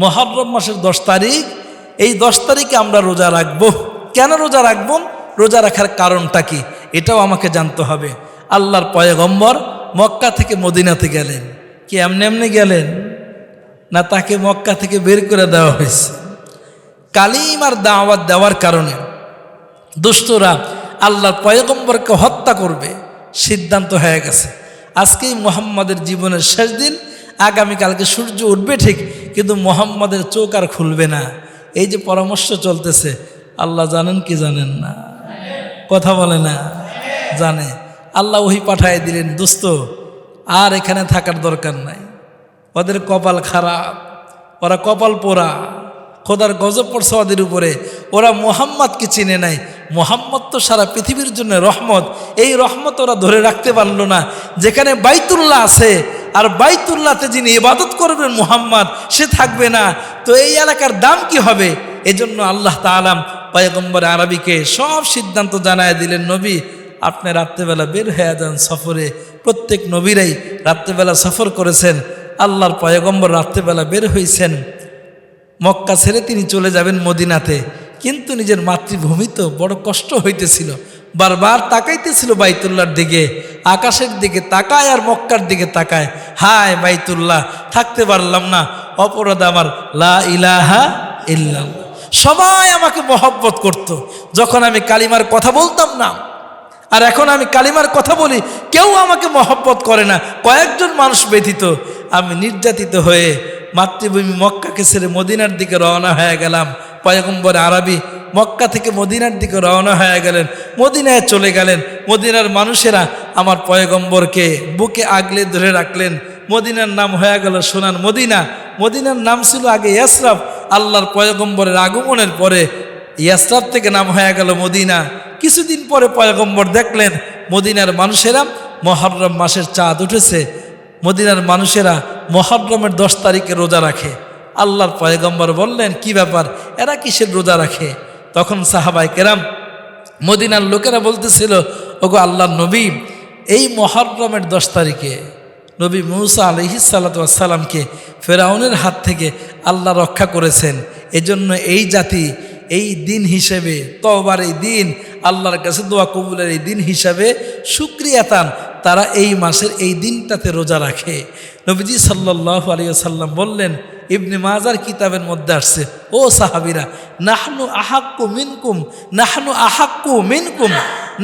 মহরম মাসের দশ তারিখ। এই দশ তারিখে আমরা রোজা রাখব। কেন রোজা রাখব? রোজা রাখার কারণটা কি? এটাও আমাকে জানতে হবে। আল্লাহর পয়গম্বর মক্কা থেকে মদিনাতে গেলেন। কি এমনি এমনি গেলেন? না তাকে মক্কা থেকে বের করে দেওয়া হয়েছে? কালিমার দাওয়াত দেওয়ার কারণে দুষ্টরা আল্লাহর পয়গম্বরকে হত্যা করবে। সিদ্ধান্ত হয়ে গেছে। আজকেই মোহাম্মদের জীবনের শেষ দিন। আগামীকালকে সূর্য উঠবে ঠিক, কিন্তু মোহাম্মদের চোখ আর খুলবে না। এই যে পরামর্শ চলতেছে, আল্লাহ জানেন কি জানেন না। কথা বলে না। জানে। আল্লাহ ওহি পাঠায় দিলেন, দোস্ত, আর এখানে থাকার দরকার নাই। ওদের কপাল খারাপ, ওরা কপাল পোড়া। খোদার গজব পড়ছে ওদের উপরে। ওরা মোহাম্মদকে চিনে নাই। মোহাম্মদ তো সারা পৃথিবীর জন্য রহমত। এই রহমত ওরা ধরে রাখতে পারল না। যেখানে বাইতুল্লাহ আছে আর বাইতুল্লাহতে যিনি ইবাদত করবেন মোহাম্মদ, সে থাকবে না। তো এই এলাকার দাম কি হবে? এজন্য আল্লাহ তালাম পয়গম্বর আরবিকে সব সিদ্ধান্ত জানায় দিলেন, নবী, আপনি রাত্রেবেলা বের হয়ে যান সফরে। প্রত্যেক নবীরাই রাত্রেবেলা সফর করেছেন। আল্লাহর পয়গম্বর রাত্রেবেলা বের হয়েছেন মক্কা ছেড়ে তিনি চলে যাবেন মদিনাতে। কিন্তু নিজের মাতৃভূমি তো বড় কষ্ট হইতেছিল। বারবার তাকাইতেছিল বাইতুল্লাহর দিকে, আকাশের দিকে তাকায় আর মক্কার দিকে তাকায়। হায় বাইতুল্লাহ, থাকতে পারলাম না। অপরাধ আমার, লা ইলাহা ইল্লাল্লাহ। সবাই আমাকে মহব্বত করত। যখন আমি কালিমার কথা বলতাম না, আর এখন আমি কালিমার কথা বলি, কেউ আমাকে মহব্বত করে না। কয়েকজন মানুষ ব্যথিত আমি নির্যাতিত হয়ে মাতৃভূমি মক্কাকে ছেড়ে মদিনার দিকে রওনা হয়ে গেলাম। পয়গম্বর আরবি মক্কা থেকে মদিনার দিকে রওনা হয়ে গেলেন। মদিনায় চলে গেলেন। মদিনার মানুষেরা আমার পয়গম্বরকে বুকে আগলে ধরে রাখলেন। মদিনার নাম হয়ে গেল সোনার মদিনা। মদিনার নাম ছিল আগে ইয়াসরাফ। আল্লাহর পয়গম্বরের আগমনের পরে ইয়াসরাফ থেকে নাম হয়ে গেল মদিনা। কিছুদিন পরে পয়গম্বর দেখলেন, মদিনার মানুষেরা মহরম মাসের চাঁদ উঠেছে। মদিনার মানুষেরা মহরমের দশ তারিখে রোজা রাখে। আল্লাহর পয়গম্বর বললেন, কি ব্যাপার? এরা কিসের রোজা রাখে? তখন সাহাবাই কেরাম মদিনার লোকেরা বলতেছিল, ওগো আল্লাহ নবী, এই মহরমের দশ তারিখে নবী মুসা আলহিসাল্লাতামকে ফেরাউনের হাত থেকে আল্লাহ রক্ষা করেছেন। এজন্য এই জাতি এই দিন হিসেবে তবার এই দিন, আল্লাহর কাছে দোয়া কবুলের এই দিন হিসাবে সুক্রিয়াতান তারা এই মাসের এই দিনটাতে রোজা রাখে। নবীজি সাল্লাহ আলিয়াল্লাম বললেন ইবনে মাজার কিতাবের মধ্যে আসছে, ও সাহাবিরা, নাহনু আহাক্কু মিনকুম, নাহনু আহাক্কু মিনকুম,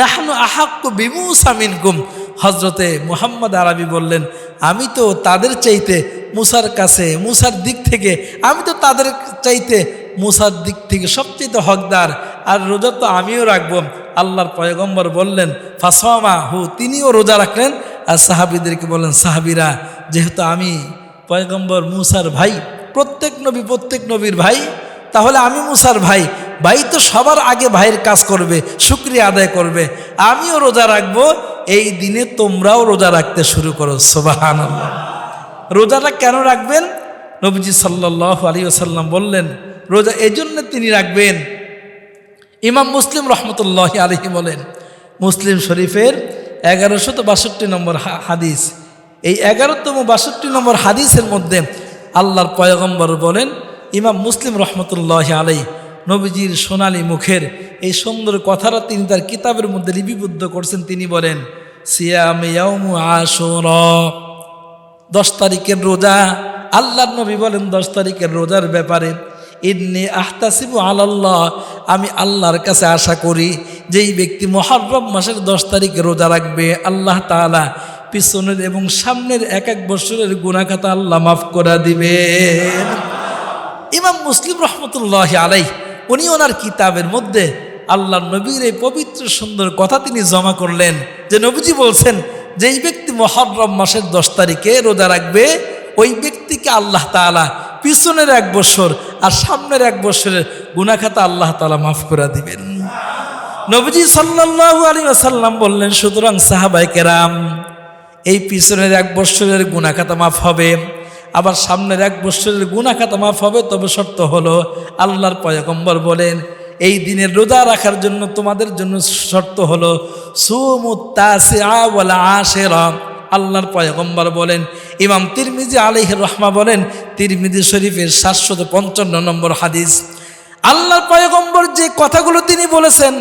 নাহনু আহাক্কু বিমুসা মিনকুম। হজরতে মোহাম্মদ আরবি বললেন, আমি তো তাদের চাইতে মুসার কাছে, মুসার দিক থেকে, আমি তো তাদের চাইতে মুসার দিক থেকে সবচেয়ে হকদার, আর রোজা তো আমিও রাখব। আল্লাহর পয়গম্বর বললেন, ফাসমা হু, তিনিও রোজা রাখলেন, আর সাহাবিদেরকে বললেন, সাহাবিরা, যেহেতু আমি পয়গম্বর মুসার ভাই, প্রত্যেক নবী, প্রত্যেক নবীর ভাই, তাহলে আমি মুসার ভাই ভাই তো সবার আগে ভাইয়ের কাজ করবে, শুক্রিয়া আদায় করবে, আমিও রোজা রাখব, এই দিনে তোমরাও রোজা রাখতে শুরু করো সোবাহান রোজাটা কেন রাখবেন? নবীজি সাল্লাহ আলী আসাল্লাম বললেন, রোজা এই এজন্য তিনি রাখবেন। ইমাম মুসলিম রহমতুল্লাহ আলহি বলেন, মুসলিম শরীফের এগারোশত বাষট্টি নম্বর হাদিস। এই এগারোতম বাষট্টি নম্বর হাদিসের মধ্যে আল্লাহর পয়গম্বর বলেন, ইমাম মুসলিম রহমতুল্লাহ আলাই নবীজির সোনালী মুখের এই সুন্দর কথাটা তিনি তার কিতাবের মধ্যে লিপিবদ্ধ করছেন। তিনি বলেন, সিয়াম আশুরা। দশ তারিখের রোজা, আল্লাহর নবী বলেন দশ তারিখের রোজার ব্যাপারে, ইন্নি আহতাসিবু আল্লাহ আমি আল্লাহর কাছে আশা করি, যেই ব্যক্তি মহরম মাসের দশ তারিখে রোজা রাখবে, আল্লাহ তাআলা পিছনের এবং সামনের এক এক বছরের গুণাখাতা আল্লাহ মাফ করা দিবেন ইমাম মুসলিম রহমতুল্লাহ আলাই উনি ওনার কিতাবের মধ্যে আল্লাহ নবীর এই পবিত্র সুন্দর কথা তিনি জমা করলেন, যে নবীজি বলছেন, যেই ব্যক্তি মহরম মাসের দশ তারিখে রোজা রাখবে, ওই ব্যক্তিকে আল্লাহ তাআলা পিছনের এক বছর আর সামনের এক বছরের গুনাখাতা আল্লাহ তাআলা মাফ করে দিবেন। নবীজি সাল্লাল্লাহু আলাইহি ওয়াসাল্লাম বললেন, সুতরাং সাহাবাই কেরাম এই পিছনের এক বৎসরের গুণাখাতা মাফ হবে, আবার সামনের এক বৎসরের গুণাখাতা মাফ হবে, তবে শর্ত হলো আল্লাহর পয়গম্বর বলেন, এই দিনের রোজা রাখার জন্য তোমাদের জন্য শর্ত হলো আল্লাহর পয়গম্বর বলেন, ইমাম তিরমিজি আলিহের রহমা বলেন, তিরমিজি শরীফের সাতশত পঞ্চান্ন নম্বর হাদিস, আল্লাহর পয়গম্বর যে কথাগুলো তিনি বলেছেন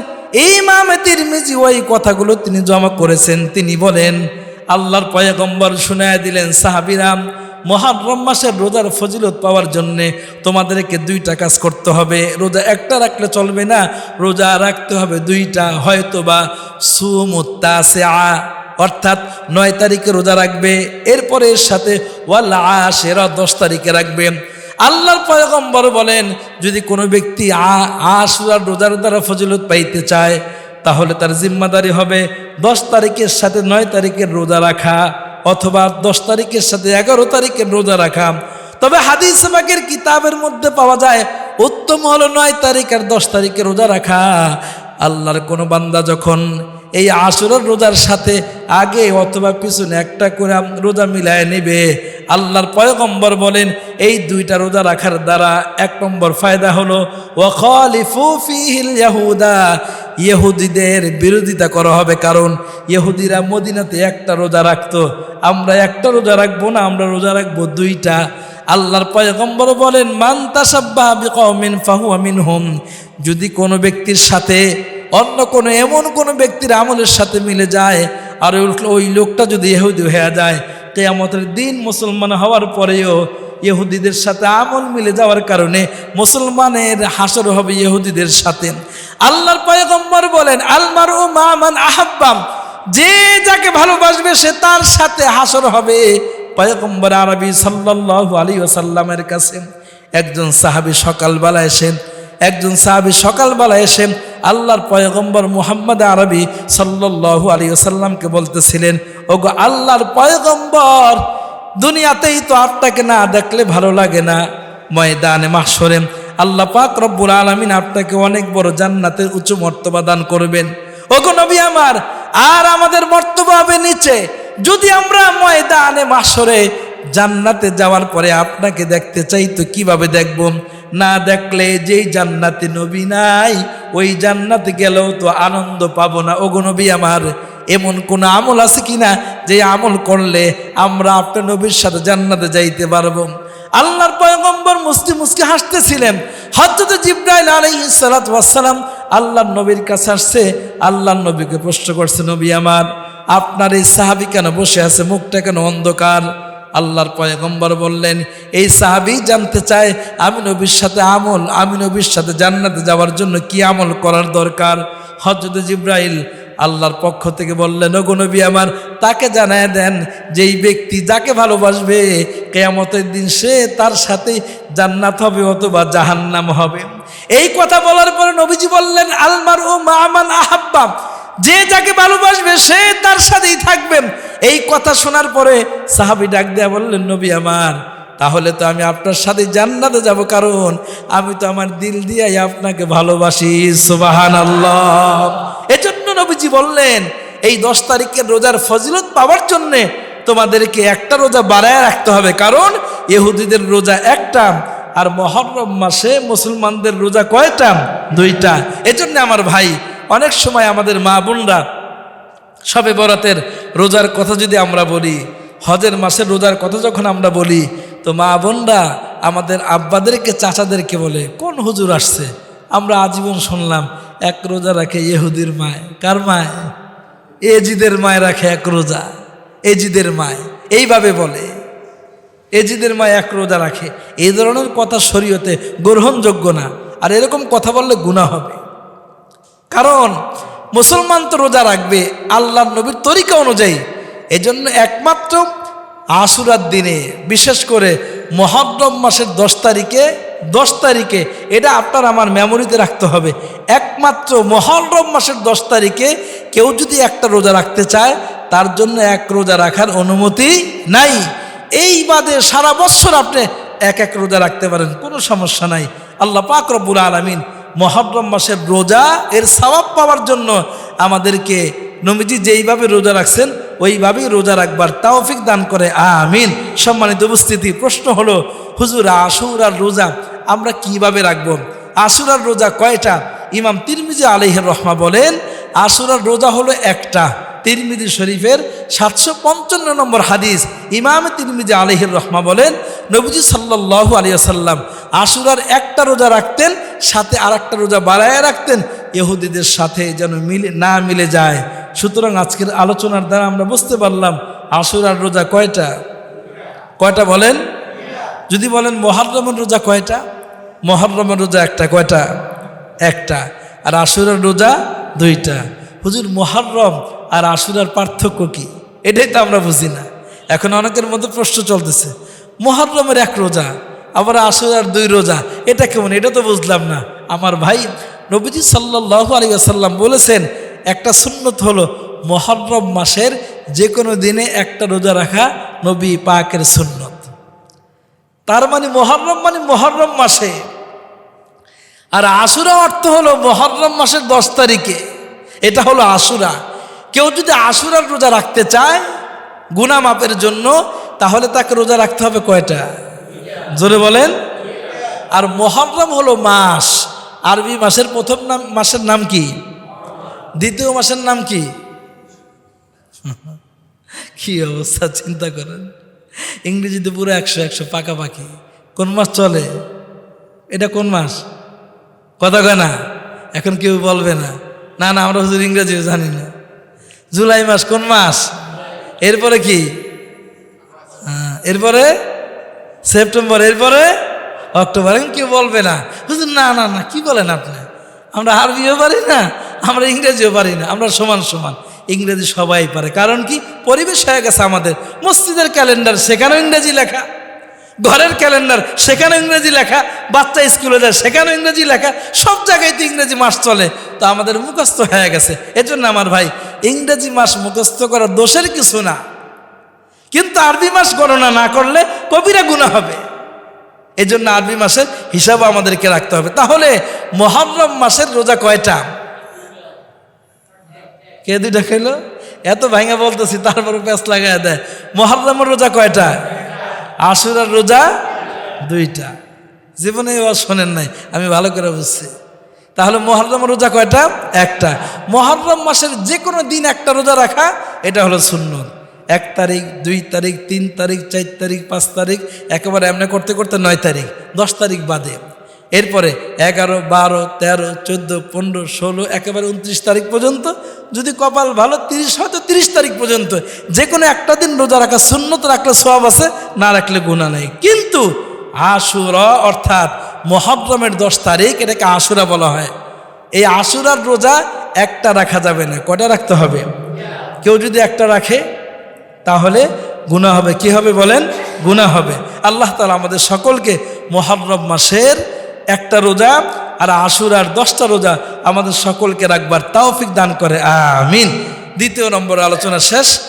এই মামে তিরমিজি ওই কথাগুলো তিনি জমা করেছেন। তিনি বলেন আল্লাহর পয়গম্বর শুনায় দিলেন সাহাবিরাম মহারম মাসের রোজার ফজিলত পাওয়ার জন্যে তোমাদেরকে দুইটা কাজ করতে হবে। রোজা একটা রাখলে চলবে না, রোজা রাখতে হবে দুইটা। হয়তো বা সুমুত্তা আ অর্থাৎ নয় তারিখে রোজা রাখবে, এরপরে এর সাথে ওয়াল্লা আশেরা, দশ তারিখে রাখবে। আল্লাহর পয়গম্বর বলেন, যদি কোনো ব্যক্তি আ, আশুরার রোজার দ্বারা ফজিলত পাইতে চায় তাহলে তার জিম্মাদারি হবে দশ তারিখের সাথে নয় তারিখের রোজা রাখা অথবা দশ তারিখের সাথে এগারো তারিখের রোজা রাখা। তবে হাদিস বাগের কিতাবের মধ্যে পাওয়া যায়, উত্তম হলো নয় তারিখ আর দশ তারিখে রোজা রাখা। আল্লাহর কোনো বান্দা যখন এই আসরের রোজার সাথে আগে অথবা পিছনে একটা করে রোজা মিলায় নেবে। আল্লাহর পয়গম্বর বলেন, এই দুইটা রোজা রাখার দ্বারা এক নম্বর ফায়দা হলো ইয়াহুদা। ইহুদিদের বিরোধিতা করা হবে, কারণ ইহুদিরা মদিনাতে একটা রোজা রাখতো। আমরা একটা রোজা রাখব না, আমরা রোজা রাখব দুইটা। আল্লাহর পয়গম্বর বলেন, মান তাসাব্বাহ ফাহুয়া মিনহুম। যদি কোনো ব্যক্তির সাথে অন্য কোনো এমন কোনো ব্যক্তির আমলের সাথে মিলে যায়, আর ওই- লোকটা যদি ইহুদি হয়ে যায়, কেয়ামতের দিন মুসলমান হওয়ার পরেও ইহুদিদের সাথে আমল মিলে যাওয়ার কারণে মুসলমানের হাসর হবে ইহুদিদের সাথে। আল্লাহর পয়গম্বর বলেন আলমার ও মামান আহাব্বাম যে যাকে ভালোবাসবে সে তার সাথে হাসর হবে। পয়গম্বর আরবি সাল্লাল্লাহু আলী ওসাল্লামের কাছে একজন সাহাবি সকালবেলা এসেন, একজন সাহাবি সকালবেলা এসে আল্লাহর পয়গম্বর মুহাম্মদ আরবি সাল্লাল্লাহু আলী ওসাল্লামকে বলতেছিলেন, ওগো আল্লাহর পয়গম্বর, দুনিয়াতেই তো আপনাকে না দেখলে ভালো লাগে না। ময়দানে মাসরে আল্লাহ পাক রব্বুল আলমিন আপনাকে অনেক বড় জান্নাতের উঁচু মর্তবা দান করবেন। ওগো নবী আমার, আর আমাদের মর্তবা হবে নিচে। যদি আমরা ময়দানে মাসরে জান্নাতে যাওয়ার পরে আপনাকে দেখতে চাই, তো কীভাবে দেখব? না দেখলে যেই জান্নাতে নবী নাই, ওই জান্নাতে গেলেও তো আনন্দ পাবো না। ওগো নবী আমার, এমন কোন আমল আছে কিনা যে আমল করলে আমরা আপনার নবীর সাথে জান্নাতে যাইতে পারব? আল্লাহর পয়গম্বর মুসলিম মুসকে হাসতেছিলেন। হজরত জিব্রাইল ওয়াসসালাম আল্লাহর নবীর কাছে আসছে। আল্লাহর নবীকে প্রশ্ন করছে, নবী আমার, আপনার এই সাহাবি কেন বসে আছে? মুখটা কেন অন্ধকার? আল্লাহর পয়গম্বর বললেন, এই সাহাবি জানতে চায় আমি নবীর সাথে আমল, আমি নবীর সাথে জান্নাতে যাওয়ার জন্য কি আমল করার দরকার? হজরত জিব্রাইল আল্লাহর পক্ষ থেকে বললেন নবী আমার, তাকে জানায় দেন যেই ব্যক্তি যাকে ভালোবাসবে, কেয়ামতের দিন সে তার সাথে জান্নাত হবে অথবা জাহান্নাম হবে। এই কথা বলার পরে নবীজি বললেন আলমার ও মামান আহাব্বাম যে যাকে ভালোবাসবে, সে তার সাথেই থাকবেন। এই কথা শোনার পরে সাহাবি ডাক দেয়া বললেন, নবী আমার, তাহলে তো আমি আপনার সাথে জান্নাতে যাব, কারণ আমি তো আমার দিল দিয়াই আপনাকে ভালোবাসি। সুবাহান আল্লাহ এজন্য নবীজি বললেন, এই দশ তারিখের রোজার ফজিলত পাওয়ার জন্যে তোমাদেরকে একটা রোজা বাড়ায় রাখতে হবে, কারণ ইহুদিদের রোজা একটা আর মহরম মাসে মুসলমানদের রোজা কয়টা? দুইটা। এজন্য আমার ভাই অনেক সময় আমাদের মা বোনরা সবে বরাতের রোজার কথা যদি আমরা বলি, হজের মাসের রোজার কথা যখন আমরা বলি, তো মা বোনরা আমাদের আব্বাদেরকে চাচাদেরকে বলে, কোন হুজুর আসছে? আমরা আজীবন শুনলাম, এক রোজা রাখে ইহুদির মায়। কার মায়? এজিদের মায় রাখে এক রোজা। এজিদের মায়। এইভাবে বলে। এজিদের মায় এক রোজা রাখে। এই ধরনের কথা শরীয়তে গ্রহণযোগ্য না। আর এরকম কথা বললে গুণা হবে। কারণ মুসলমান তো রোজা রাখবে আল্লাহ নবীর তরিকা অনুযায়ী। এজন্য একমাত্র আশুরার দিনে, বিশেষ করে মহরম মাসের দশ তারিখে দশ তারিখে, এটা আপনার আমার মেমোরিতে রাখতে হবে। একমাত্র মহরম মাসের দশ তারিখে কেউ যদি একটা রোজা রাখতে চায়, তার জন্য এক রোজা রাখার অনুমতি নাই। এই বাদে সারা বছর আপনি এক এক রোজা রাখতে পারেন, কোনো সমস্যা নাই। আল্লাহ পাক রব্বুল আলমিন মহরম মাসের রোজা, এর সবাব পাওয়ার জন্য আমাদেরকে নবীজি যেইভাবে রোজা রাখছেন, ওইভাবেই রোজা রাখবার তাওফিক দান করে, আমিন। সম্মানিত উপস্থিতি, প্রশ্ন হলো, হুজুর, আশুরার রোজা আমরা কীভাবে রাখব? আশুরার রোজা কয়টা? ইমাম তিরমিজি আলহের রহমা বলেন, আশুরার রোজা হলো একটা। তিরমিজি শরীফের সাতশো পঞ্চান্ন নম্বর হাদিস ইমাম তিরমিজি আলহির রহমা বলেন, নবীজি সাল্লাহ আলিয়াল্লাম আশুরার একটা রোজা রাখতেন, সাথে আর একটা রোজা বাড়ায় রাখতেন, ইহুদিদের সাথে যেন মিলে, না মিলে যায়। সুতরাং আজকের আলোচনার দ্বারা আমরা বুঝতে পারলাম আশুরার রোজা কয়টা। কয়টা বলেন? যদি বলেন মহারমের রোজা কয়টা? মহারমের রোজা একটা কয়টা? একটা। আর আশুরার রোজা দুইটা। হুজুর, মহারম আর আশুরার পার্থক্য কি? এটাই তো আমরা বুঝি না। এখন অনেকের মধ্যে প্রশ্ন চলতেছে মহারমের এক রোজা, আবার আশুরার দুই রোজা, এটা কেমন? এটা তো বুঝলাম না। আমার ভাই নবীজি সাল্লাহ আলী আসাল্লাম বলেছেন, একটা সুন্নত হলো মহরম মাসের যে কোনো দিনে একটা রোজা রাখা নবী পাকের সুন্নত। তার মানে মহরম মানে মহরম মাসে। আর আশুরা অর্থ হলো মহরম মাসের দশ তারিখে। এটা হলো আশুরা। কেউ যদি আশুরার রোজা রাখতে চায় গুনা মাপের জন্য, তাহলে তাকে রোজা রাখতে হবে কয়টা? জোরে বলেন। আর মহরম হলো মাস। আরবি মাসের প্রথম নাম, মাসের নাম কি? দ্বিতীয় মাসের নাম কি? কি অবস্থা, চিন্তা করেন। ইংরেজিতে পুরো একশো একশো পাকাপাকি। কোন মাস চলে? এটা কোন মাস? কথা কয় না। এখন কেউ বলবে না। না না, আমরা হুজুর ইংরেজিও জানি না। জুলাই মাস কোন মাস? এরপরে কি? হ্যাঁ, এরপরে সেপ্টেম্বর এরপরে অক্টোবর। এখন কেউ বলবে না। হুজুর না না না কি বলেন আপনি? আমরা আরবিও পারি না আমরা ইংরেজিও পারি না আমরা সমান সমান। ইংরেজি সবাই পারে। কারণ কি? পরিবেশ হয়ে গেছে আমাদের। মসজিদের ক্যালেন্ডার সেখানেও ইংরেজি লেখা। ঘরের ক্যালেন্ডার, সেখানে ইংরেজি লেখা, বাচ্চা স্কুলে যায়, সেখানে ইংরেজি লেখা, সব জায়গায় তো ইংরেজি মাস চলে। তো আমাদের মুখস্থ হয়ে গেছে। এজন্য আমার ভাই, ইংরেজি মাস মুখস্থ করা দোষের কিছু না। কিন্তু আরবি মাস গণনা না করলে কবিরা গুণা হবে। এই জন্য আরবি মাসের হিসাব আমাদেরকে রাখতে হবে। তাহলে মহরম মাসের রোজা কয়টা? কে দুইটা খেলো এত ভাঙা বলতেছি তারপরে প্যাঁচ লাগায় দেয়। মহরমের রোজা কয়টা? আশুরার রোজা দুইটা। জীবনে শোনেন নাই, আমি ভালো করে বুঝছি। তাহলে মহরম রোজা কয়টা? একটা। মহরম মাসের যে কোনো দিন একটা রোজা রাখা, এটা হলো শূন্য এক তারিখ, দুই তারিখ, তিন তারিখ, চার তারিখ, পাঁচ তারিখ, একেবারে এমনি করতে করতে নয় তারিখ, দশ তারিখ বাদে। এরপরে এগারো, বারো, তেরো, চোদ্দ, পনেরো, ষোলো, একেবারে উনত্রিশ তারিখ পর্যন্ত, যদি কপাল ভালো, তিরিশ হয়তো তিরিশ তারিখ পর্যন্ত। যে কোনো একটা দিন রোজা রাখা শূন্যত রাখলে সব আছে, না রাখলে গুণা নেই। কিন্তু আশুরা অর্থাৎ মহাব্রমের দশ তারিখ এটাকে আশুরা বলা হয়। এই আশুরার রোজা একটা রাখা যাবে না। কটা রাখতে হবে? কেউ যদি একটা রাখে, তাহলে গুণা হবে। কি হবে বলেন? গুণা হবে। আল্লাহ তালা আমাদের সকলকে মহাব্রম মাসের একটা রোজা আর আশুরার দশটা রোজা আমাদের সকলকে রাখবার তাওফিক দান করে, আমিন। দ্বিতীয় নম্বর আলোচনা শেষ।